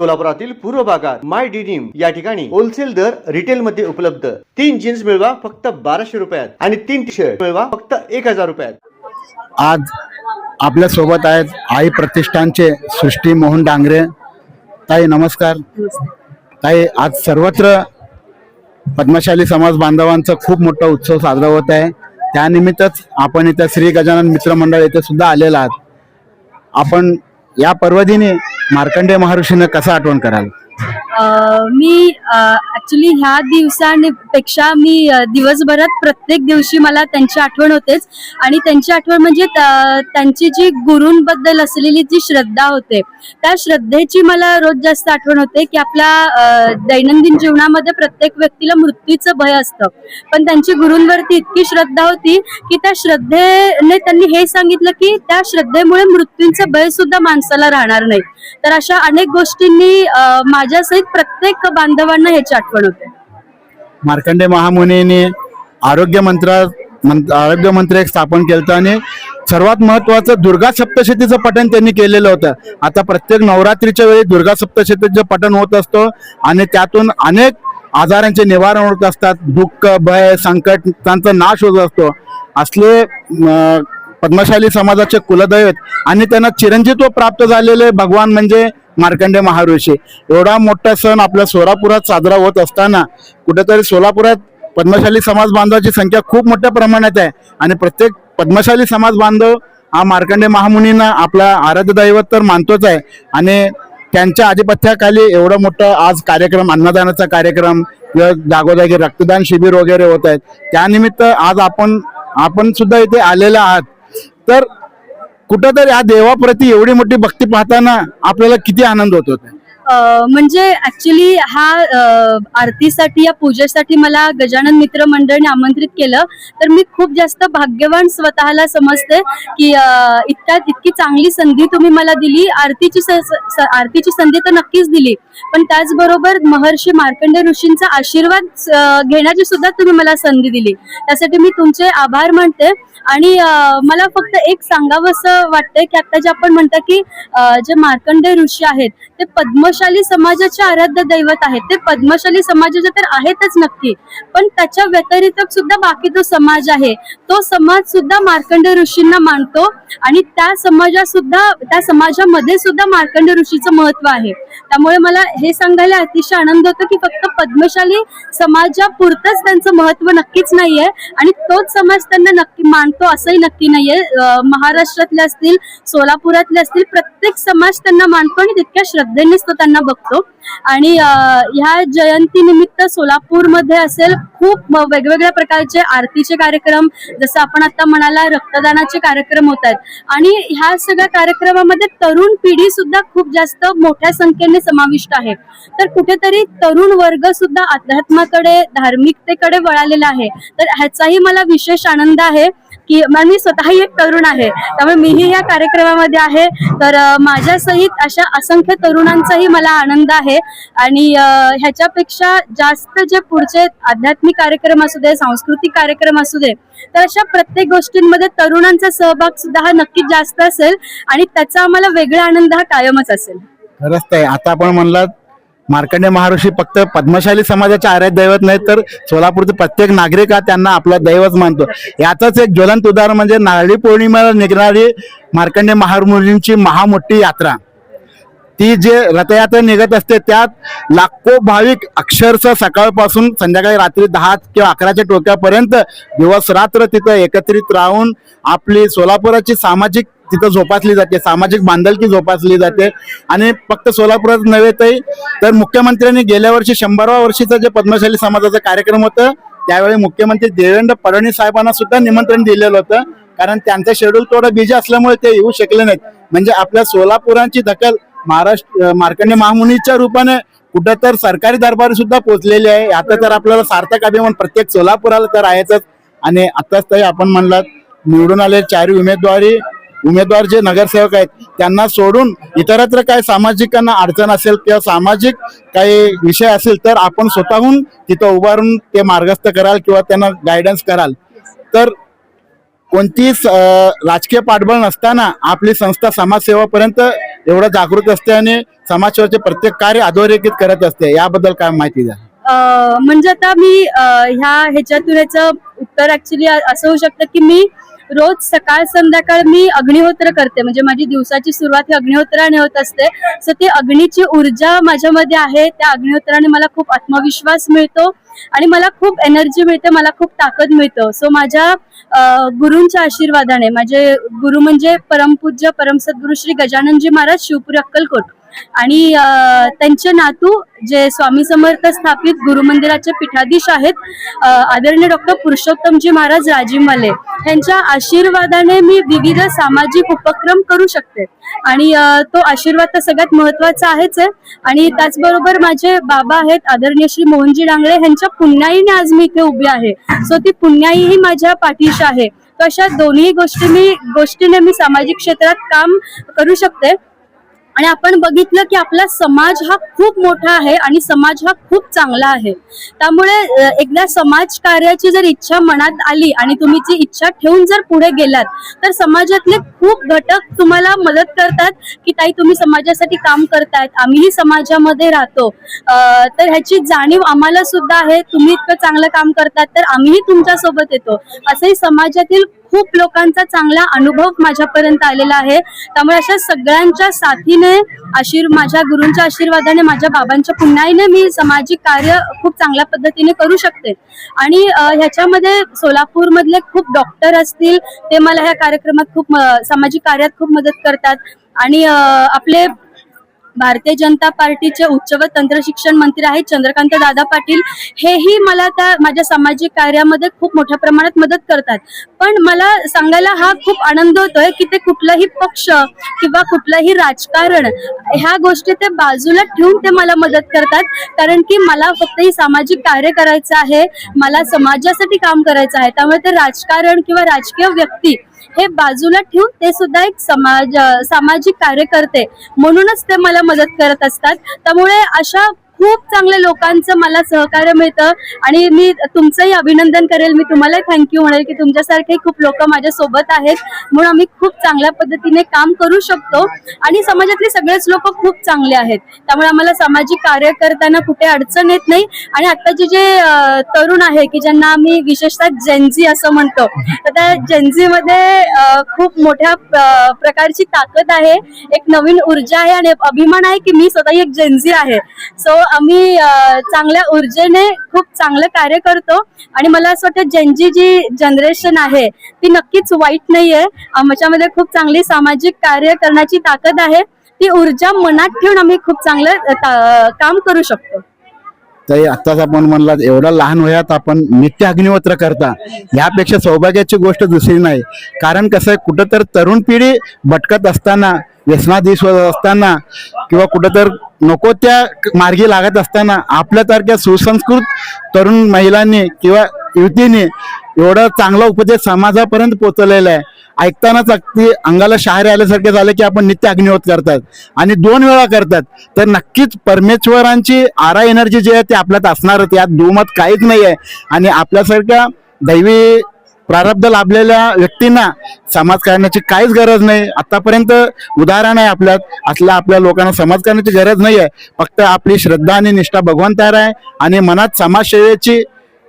सोलापुरातील पूर्व भागात माय डिनिम या ठिकाणी होलसेल दर रिटेल मध्ये उपलब्ध. तीन जीन्स मिळवा फक्त बाराशे रुपयात आणि तीन टी शर्ट मिळवा फक्त एक हजार रुपयात. आज आपल्यासोबत आहेत आई प्रतिष्ठानचे सृष्टी मोहन डांगरे. ताई नमस्कार. ताई आज सर्वत्र पद्मशाली समाज बांधवांचा खूप मोठा उत्सव साजरा होत आहे. त्यानिमित्तच आपण इथं श्री गजानन मित्रमंडळ येथे सुद्धा आलेला आहात. आपण या पर्वदिनी मार्कंडे महर्षीनं कसं आठवण कराल मी ऍक्च्युली ह्या दिवसांपेक्षा मी दिवसभरात प्रत्येक दिवशी मला त्यांची आठवण होतेच. आणि त्यांची आठवण म्हणजे त्यांची जी गुरूंबद्दल असलेली जी श्रद्धा होते त्या श्रद्धेची मला रोज जास्त आठवण होते की आपल्या दैनंदिन जीवनामध्ये प्रत्येक व्यक्तीला मृत्यूचं भय असतं. पण त्यांची गुरूंवरती इतकी श्रद्धा होती की त्या श्रद्धेने त्यांनी हे सांगितलं की त्या श्रद्धेमुळे मृत्यूंचं भय सुद्धा माणसाला राहणार नाही. तर अशा अनेक गोष्टींनी माझ्या माझ्यासहित प्रत्येक बांधवांना ह्याची आठवण होते. मार्कंडे महामुनीने आरोग्य मंत्रा आरोग्य मंत्री एक स्थापन केलं आणि सर्वात महत्वाचं दुर्गा सप्तशतीचं पठण त्यांनी केलेलं होतं. आता प्रत्येक नवरात्रीच्या वेळी दुर्गा सप्तशतीचं पठण होत असतो आणि त्यातून अनेक आजारांचे निवारण होत असतात. दुःख भय संकट त्यांचा नाश होत असतो. असले पद्मशाली समाजाचे कुलदैवत आणि त्यांना चिरंजीत्व प्राप्त झालेले भगवान म्हणजे मार्कंडे महाऋषी. एवढा मोठा सण आपल्या सोलापुरात साजरा होत असताना कुठेतरी सोलापुरात पद्मशाली समाज बांधवाची संख्या खूप मोठ्या प्रमाणात आहे. आणि प्रत्येक पद्मशाली समाज बांधव हा मार्कंडे महामुनींना आपला आराध्य दैवत तर मानतोच आहे. आणि त्यांच्या आधिपत्याखाली एवढं मोठं आज कार्यक्रम अन्नदानाचा कार्यक्रम किंवा जागोजागी रक्तदान शिबिर वगैरे होत आहेत. त्यानिमित्त आज आपण आपण सुद्धा इथे आलेले आहात. तर कुठंतरी या देवाप्रती एवढी मोठी भक्ती पाहताना आपल्याला किती आनंद होत होता. म्हणजे ऍक्च्युली हा आरतीसाठी या पूजेसाठी मला गजानन मित्र मंडळने आमंत्रित केलं. तर मी खूप जास्त भाग्यवान स्वतःला समजते की अ, इतक्या इतकी चांगली संधी तुम्ही मला दिली. आरतीची आरतीची संधी तर नक्कीच दिली. पण त्याचबरोबर महर्षी मार्कंडे ऋषींचा आशीर्वाद घेण्याची सुद्धा तुम्ही मला संधी दिली. त्यासाठी मी तुमचे आभार मानते. आणि मला फक्त एक सांगावंसं वाटतंय की आता जे आपण म्हणतो की जे मार्कंडे ऋषी आहेत ते पद्मशाली समाजाचे आराध्य दैवत आहेत. ते पद्मशाली समाजाचे तर आहेतच नक्की पण त्याच्या व्यतिरिक्त सुद्धा बाकी जो समाज आहे तो समाज सुद्धा मार्कंडे ऋषींना मानतो आणि त्या समाजात सुद्धा त्या समाजामध्ये सुद्धा मार्कंडे ऋषीचं महत्त्व आहे. त्यामुळे मला हे सांगायला अतिशय आनंद होतो की फक्त पद्मशाली समाजापुरतच त्यांचं महत्त्व नक्कीच नाहीये आणि तोच समाज त्यांना नक्की मान सांगतो असंही नक्की नाहीये. महाराष्ट्रातले असतील सोलापुरातले असतील प्रत्येक समाज त्यांना मानतो आणि तितक्या श्रद्धेनेच तो त्यांना बघतो. आणि ह्या जयंती निमित्त सोलापूरमध्ये असेल खूप वेगवेगळ्या प्रकारचे आरतीचे कार्यक्रम जसं आपण आता म्हणाला रक्तदानाचे कार्यक्रम होत आहेत. आणि ह्या सगळ्या कार्यक्रमामध्ये तरुण पिढी सुद्धा खूप जास्त मोठ्या संख्येने समाविष्ट आहे. तर कुठेतरी तरुण वर्ग सुद्धा अध्यात्माकडे धार्मिकतेकडे वळालेला आहे. तर ह्याचाही मला विशेष आनंद आहे की मी स्वतःही एक तरुण आहे. त्यामुळे मीही या कार्यक्रमामध्ये आहे. तर माझ्यासहित अशा असंख्य तरुणांचाही मला आनंद आहे. आणि ह्याच्यापेक्षा जास्त जे पुढचे आध्यात्मिक कार्यक्रम असू दे सांस्कृतिक कार्यक्रम असू दे तर अशा प्रत्येक गोष्टींमध्ये तरुणांचा सहभाग सुद्धा हा नक्कीच जास्त असेल आणि त्याचा आम्हाला वेगळा आनंद हा कायमच असेल. खरंच ते आता आपण म्हणलात मार्कंडे महर्षी फक्त पद्मशाली समाजाचे आराध्य दैवत नाही तर सोलापूरचे प्रत्येक नागरिक हा त्यांना आपला दैवत मानतो. याचंच एक ज्वलंत उदाहरण म्हणजे नारळी पौर्णिमेला निघणारी मार्कंडे महामुनींची महामोठी यात्रा. ती जे रथयात्रा निघत असते त्यात लाखो भाविक अक्षरशः सकाळपासून संध्याकाळी रात्री दहा किंवा अकराच्या टोक्यापर्यंत दिवस रात्र तिथं एकत्रित राहून आपली सोलापुराची सामाजिक तिथं जोपासली जाते सामाजिक बांधलकी जोपासली जाते. आणि फक्त सोलापुरात नव्हे तर तर मुख्यमंत्र्यांनी गेल्या वर्षी शंभरवा वर्षीचं जे पद्मशाली समाजाचं कार्यक्रम होतं त्यावेळी मुख्यमंत्री देवेंद्र फडणवीस साहेबांना सुद्धा निमंत्रण दिलेलं होतं. कारण त्यांचं शेड्यूल थोडं बिझी असल्यामुळे ते येऊ शकले नाहीत. म्हणजे आपल्या सोलापुरांची दखल महाराष्ट्र मार्कंडे महामुनीच्या रूपाने कुठं तर सरकारी दरबारी सुद्धा पोहोचलेले आहे. आता तर आपल्याला सार्थक अभिमान प्रत्येक सोलापुराला तर आहेच आणि आताच तरी आपण म्हणलात निवडून आले चारही उमेदवारी उमेदवार जे नगरसेवक आहेत त्यांना सोडून इतरत्र काय सामाजिकांना अडचण असेल किंवा सामाजिक काही विषय असेल तर आपण स्वतःहून तिथं उभारून ते मार्गस्थ कराल किंवा त्यांना गायडन्स कराल. तर कोणतीच राजकीय पाठबळ नसताना आपली संस्था समाजसेवापर्यंत एवढं जागृत असते आणि समाजसेवाचे प्रत्येक कार्य अधोरेखित करत असते. याबद्दल काय माहिती द्या? म्हणजे आता मी ह्या ह्याच्यातून याचं उत्तर ऍक्च्युली असं होऊ शकतं की मी रोज सकाळ संध्याकाळ मी अग्निहोत्र करते. म्हणजे माझी दिवसाची सुरुवात ही अग्निहोत्राने होत असते. सो ती अग्नीची ऊर्जा माझ्यामध्ये आहे. त्या अग्निहोत्राने मला खूप आत्मविश्वास मिळतो आणि मला खूप एनर्जी मिळते मला खूप ताकद मिळतो. सो माझ्या गुरूंच्या आशीर्वादाने माझे गुरु म्हणजे परमपूज्य परमसद्गुरु श्री गजाननजी महाराज शिवपुरी अक्कलकोट. आणि त्यांचे नातू जे स्वामी समर्थ स्थापित गुरु मंदिराचे पीठाधीश आहेत आदरणीय डॉक्टर पुरुषोत्तमजी महाराज राजीमले यांच्या आशीर्वादाने मी विविध सामाजिक उपक्रम करू शकते. आणि तो आशीर्वाद तर सगळ्यात महत्त्वाचा आहेच आहे. आणि त्याचबरोबर माझे बाबा आहेत आदरणीय श्री मोहनजी डांगळे यांच्या पुण्याईने आज मी इथे उभी आहे. सो ती पुण्याई ही माझ्या पाठीशी आहे. तर अशा दोन्ही गोष्टी मी गोष्टीने मी सामाजिक क्षेत्रात काम करू शकते. आणि आपण बघितलं की आपला समाज हा खूप मोठा आहे आणि समाज हा खूप चांगला आहे. त्यामुळे एकदा समाज कार्याची जर इच्छा मनात आली आणि तुम्ही ती इच्छा ठेवून जर पुढे गेलात तर समाजातले खूप घटक तुम्हाला मदत करतात की ताई तुम्ही समाजासाठी काम करतायत. आम्हीही समाजामध्ये राहतो. तर ह्याची जाणीव आम्हाला सुद्धा आहे. तुम्ही इतकं चांगलं काम करतात तर आम्हीही तुमच्यासोबत येतो. असंही समाजातील खूप लोकांचा चांगला अनुभव माझ्यापर्यंत आलेला आहे. त्यामुळे अशा सगळ्यांच्या साथीने आशीर माझ्या गुरूंच्या आशीर्वादाने माझ्या बाबांच्या पुण्याईने मी सामाजिक कार्य खूप चांगल्या पद्धतीने करू शकते. आणि ह्याच्यामध्ये सोलापूरमधले खूप डॉक्टर असतील ते मला ह्या कार्यक्रमात खूप सामाजिक कार्यात खूप मदत करतात. आणि आपले भारतीय जनता पार्टीचे उच्च व तंत्र शिक्षण मंत्री आहेत चंद्रकांत दादा पाटील. हेही मला त्या माझ्या सामाजिक कार्यामध्ये खूप मोठ्या प्रमाणात मदत करतात. पण मला सांगायला हा खूप आनंद होतोय की ते कुठलाही पक्ष किंवा कुठलंही राजकारण ह्या गोष्टी ते बाजूला ठेवून ते मला मदत करतात. कारण की मला फक्त ही सामाजिक कार्य करायचं आहे. मला समाजासाठी काम करायचं आहे. त्यामुळे ते राजकारण किंवा राजकीय व्यक्ती हे बाजूला ठेवून ते सुद्धा एक समाज सामाजिक कार्यकर्ते म्हणूनच ते मला मदत करत असतात. त्यामुळे अशा खूप चांगल्या लोकांचं मला सहकार्य मिळतं. आणि मी तुमचंही अभिनंदन करेल. मी तुम्हालाही थँक्यू म्हणेल की तुमच्यासारखे खूप लोक माझ्या सोबत आहेत. म्हणून आम्ही खूप चांगल्या पद्धतीने काम करू शकतो. आणि समाजातले सगळेच लोक खूप चांगले आहेत. त्यामुळे आम्हाला सामाजिक कार्य करताना कुठे अडचण येत नाही. आणि आत्ताचे जे तरुण आहे की ज्यांना आम्ही विशेषतः जेनझी असं म्हणतो तर त्या जेनझीमध्ये खूप मोठ्या प्रकारची ताकद आहे. एक नवीन ऊर्जा आहे आणि अभिमान आहे की मी स्वतः एक जेनझी आहे. सो आम्ही चांगल्या ऊर्जेने खूप चांगलं कार्य करतो. आणि मला असं वाटतं ज्यांची जी जनरेशन आहे ती नक्कीच वाईट नाही आहे आमच्यामध्ये खूप चांगली सामाजिक कार्य करण्याची ताकद आहे. ती ऊर्जा मनात ठेवून आम्ही खूप चांगलं काम करू शकतो. तरी आत्ताच आपण म्हणला एवढा लहान वयात आपण नित्य अग्निहोत्र करता. यापेक्षा सौभाग्याची गोष्ट दुसरी नाही. कारण कसं आहे कुठं तर तरुण पिढी भटकत असताना व्यसनाधीश होत असताना किंवा कुठं तर नको त्या मार्गी लागत असताना आपल्यासारख्या सुसंस्कृत तरुण महिलांनी किंवा युतीने एवढा चांगला उपदेश समाजापर्यंत पोहोचलेला आहे. ऐकतानाच अगदी अंगाला शहारे आल्यासारखे झाले की आपण नित्य अग्निहोत करतात आणि दोन वेळा करतात. तर नक्कीच परमेश्वरांची आरा एनर्जी जी आहे ती आपल्यात असणारच. यात दुमत काहीच नाही आहे आणि आपल्यासारख्या दैवी प्रारब्ध लाभलेल्या व्यक्तींना समाज करण्याची काहीच गरज नाही. आतापर्यंत उदाहरण आहे आपल्यात. असल्या आपल्या लोकांना समाज करण्याची गरज नाही आहे फक्त आपली श्रद्धा आणि निष्ठा भगवंतावर आहे आणि मनात समाजसेवेची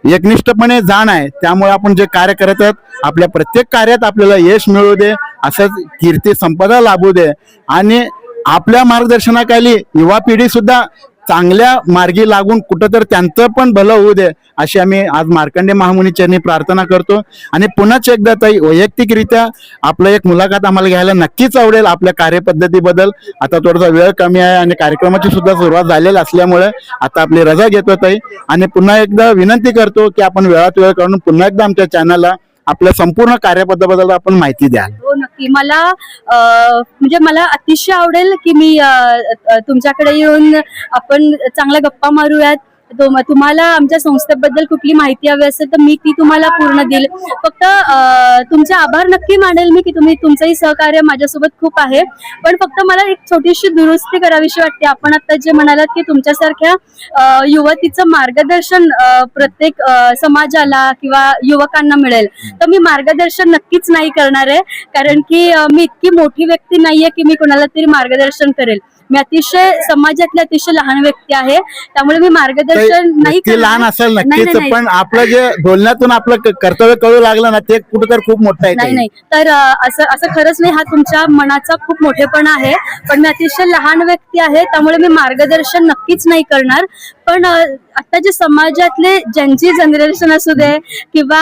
एकनिष्ठपणे जाण आहे. त्यामुळे आपण जे कार्य करत आहोत आपल्या प्रत्येक कार्यात आपल्याला यश मिळू दे असंच कीर्ती संपदा लाभू दे. आणि आपल्या मार्गदर्शनाखाली युवा पिढी सुद्धा चांगल्या मार्गी लागून कुठं तर त्यांचं पण भलं होऊ दे अशी आम्ही आज मार्कंडे महामुनीच्यांनी प्रार्थना करतो. आणि पुन्हाच एकदा ताई वैयक्तिकरित्या आपलं एक मुलाखत आम्हाला घ्यायला नक्कीच आवडेल आपल्या कार्यपद्धतीबद्दल. आता थोडासा वेळ कमी आहे आणि कार्यक्रमाची सुद्धा सुरुवात झालेली असल्यामुळे आता आपली रजा घेतो ताई. आणि पुन्हा एकदा विनंती करतो की आपण वेळात वेळ काढून पुन्हा एकदा आमच्या चॅनलला आपल्या संपूर्ण कार्यपद्धतीबद्दल आपण माहिती द्याल. हो, की मला म्हणजे मला अतिशय आवडेल की मी तुमच्याकडे येऊन आपण चांगल्या गप्पा मारूयात. तुम्हाला आमच्या संस्थेबद्दल कुठली माहिती हवी असेल तर मी ती तुम्हाला पूर्ण देईल. फक्त तुमचे आभार नक्की मानेल मी की तुम्ही तुमचंही सहकार्य माझ्यासोबत खूप आहे. पण फक्त मला एक छोटीशी दुरुस्ती करावीशी वाटते. आपण आता जे म्हणालात की तुमच्यासारख्या युवतीचं मार्गदर्शन प्रत्येक समाजाला किंवा युवकांना मिळेल. तर मी मार्गदर्शन नक्कीच नाही करणार आहे. कारण की मी इतकी मोठी व्यक्ती नाहीये की मी कोणाला तरी मार्गदर्शन करेल. मी अतिशय समाजातली अतिशय लहान व्यक्ती आहे. त्यामुळे मी मार्गदर्शन नाही ते लहान. असेल नक्कीच पण आपलं जे बोलण्यातून आपलं कर्तव्य कळू लागलं ना ते कुठं तर खूप मोठं आहे नाही. नाही. तर असं असं खरंच नाही हा तुमच्या मनाचा खूप मोठेपणा आहे. पण मी अतिशय लहान व्यक्ती आहे त्यामुळे मी मार्गदर्शन नक्कीच नाही करणार. पण आता जे समाजातले ज्यांची जनरेशन असू दे किंवा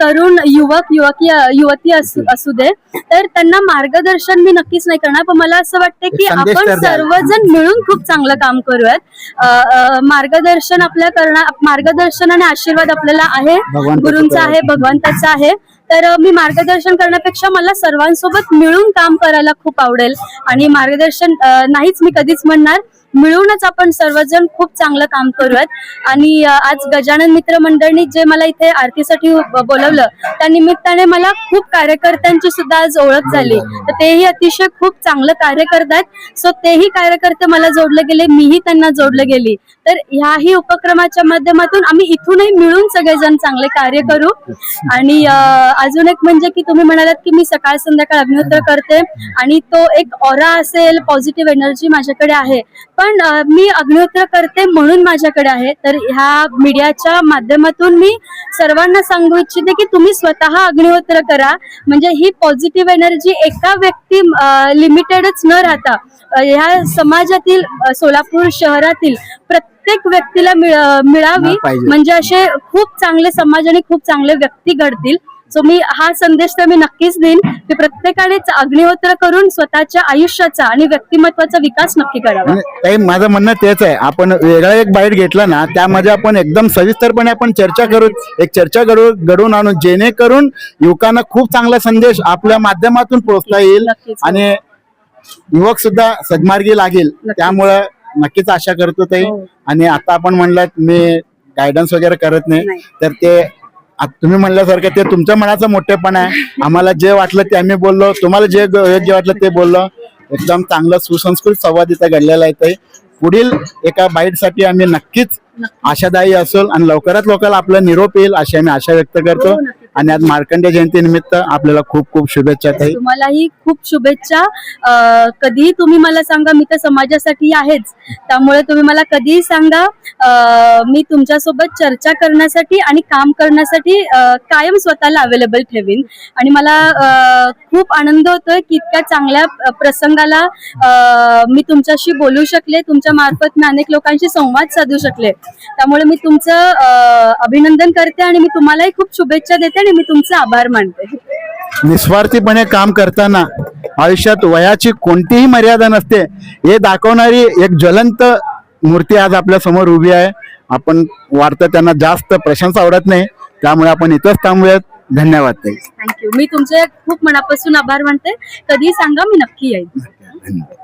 तरुण युवक युवकी युवती असू दे तर त्यांना मार्गदर्शन मी नक्कीच नाही करणार. पण मला असं वाटतं की आपण. सर्वजण मिळून खूप चांगलं काम करूयात. मार्गदर्शन आपल्या करणार मार्गदर्शन आणि आशीर्वाद आपल्याला आहे. गुरूंचा आहे. भगवंताचा आहे. तर मी मार्गदर्शन करण्यापेक्षा मला सर्वांसोबत मिळून काम करायला खूप आवडेल. आणि मार्गदर्शन नाहीच मी कधीच म्हणणार. मिळूनच आपण सर्वजण खूप चांगलं काम करूयात. आणि आज गजानन मित्र मंडळनी जे मला इथे आरतीसाठी बोलवलं त्या निमित्ताने मला खूप कार्यकर्त्यांची सुद्धा आज ओळख झाली. तर तेही अतिशय खूप चांगलं कार्य करतात. सो तेही कार्यकर्ते मला जोडले गेले मीही त्यांना जोडले गेली. तर ह्याही उपक्रमाच्या माध्यमातून आम्ही इथूनही मिळून सगळेजण चांगले कार्य करू. आणि अजून एक म्हणजे की तुम्ही म्हणालात की मी सकाळ संध्याकाळ अग्निहोत्र करते. आणि तो एक ऑरा असेल पॉझिटिव्ह एनर्जी माझ्याकडे आहे. पण मी अग्निहोत्र करते म्हणून माझ्याकडे आहे. तर ह्या मीडियाच्या माध्यमातून मी सर्वांना सांगू इच्छिते की तुम्ही स्वतः अग्निहोत्र करा. म्हणजे ही पॉझिटिव्ह एनर्जी एका व्यक्ती लिमिटेडच न राहता ह्या समाजातील सोलापूर शहरातील प्रत्येक व्यक्तीला मिळ- मिळावी. म्हणजे असे खूप चांगले समाज आणि खूप चांगले व्यक्ती घडतील. सो मी हा संदेश तर मी नक्कीच देईन. की प्रत्येकानेच अग्निहोत्र करून स्वतःच्या आयुष्याचा आणि व्यक्तिमत्वाचा विकास नक्की करावा. ताई माझं म्हणणं तेच आहे. आपण वेगळा एक बाईट घेतला ना त्यामध्ये आपण एकदम सविस्तरपणे आपण चर्चा करू एक चर्चा घडू घडवून आणू. जेणेकरून युवकांना खूप चांगला संदेश आपल्या माध्यमातून पोहोचता येईल नक्कीच. आणि युवक सुद्धा सद्मार्गी लागेल. त्यामुळं नक्कीच आशा करतो ताई. हो. आणि आता आपण म्हणलात मी गायडन्स वगैरे करत नाही. नाही. तर ते तुम्ही म्हणल्यासारखं ते तुमच्या मनाचा मोठेपणा आहे. आम्हाला जे वाटलं ते आम्ही बोललो. तुम्हाला जे योग्य वाटलं ते बोललो. एकदम चांगला सुसंस्कृत संवाद इथं घडलेला आहे ताई. पुढील एका बाईटसाठी आम्ही नक्कीच आशादायी असेल आणि लवकरात लवकर आपला निरोप येईल अशी आम्ही आशा व्यक्त करतो. हो. आणि आज मार्कंडे जयंती निमित्त आपल्याला खूप खूप शुभेच्छा ताई. तुम्हालाही खूप शुभेच्छा. अं, कधीही तुम्ही मला सांगा मी तर समाजासाठी आहेच. त्यामुळे तुम्ही मला कधीही सांगा अं, मी तुमच्यासोबत चर्चा करण्यासाठी आणि काम करण्यासाठी अं, कायम स्वतःला अवेलेबल ठेवीन. आणि मला अं, खूप आनंद होतोय की इतक्या चांगल्या अं, प्रसंगाला अं, मी तुमच्याशी बोलू शकले. तुमच्या मार्फत मी अनेक लोकांशी संवाद साधू शकले. त्यामुळे मी तुमचं अं, अभिनंदन करते आणि मी तुम्हालाही खूप शुभेच्छा देते आणि मी तुमचे आभार मानते. निस्वार्थीपणे काम करताना आयुष्यात वयाची कोणतीही मर्यादा नसते. हे दाखवणारी एक ज्वलंत मूर्ती आज आपल्यासमोर उभी आहे. आपण वार्ता त्यांना जास्त प्रशंसा आवडत नाही. त्यामुळे आपण इथंच थांबूयात. धन्यवाद ताई. थँक्यू मी तुमचे खूप मनापासून आभार मानते. कधी सांगा मी नक्की येईन. धन्यवाद.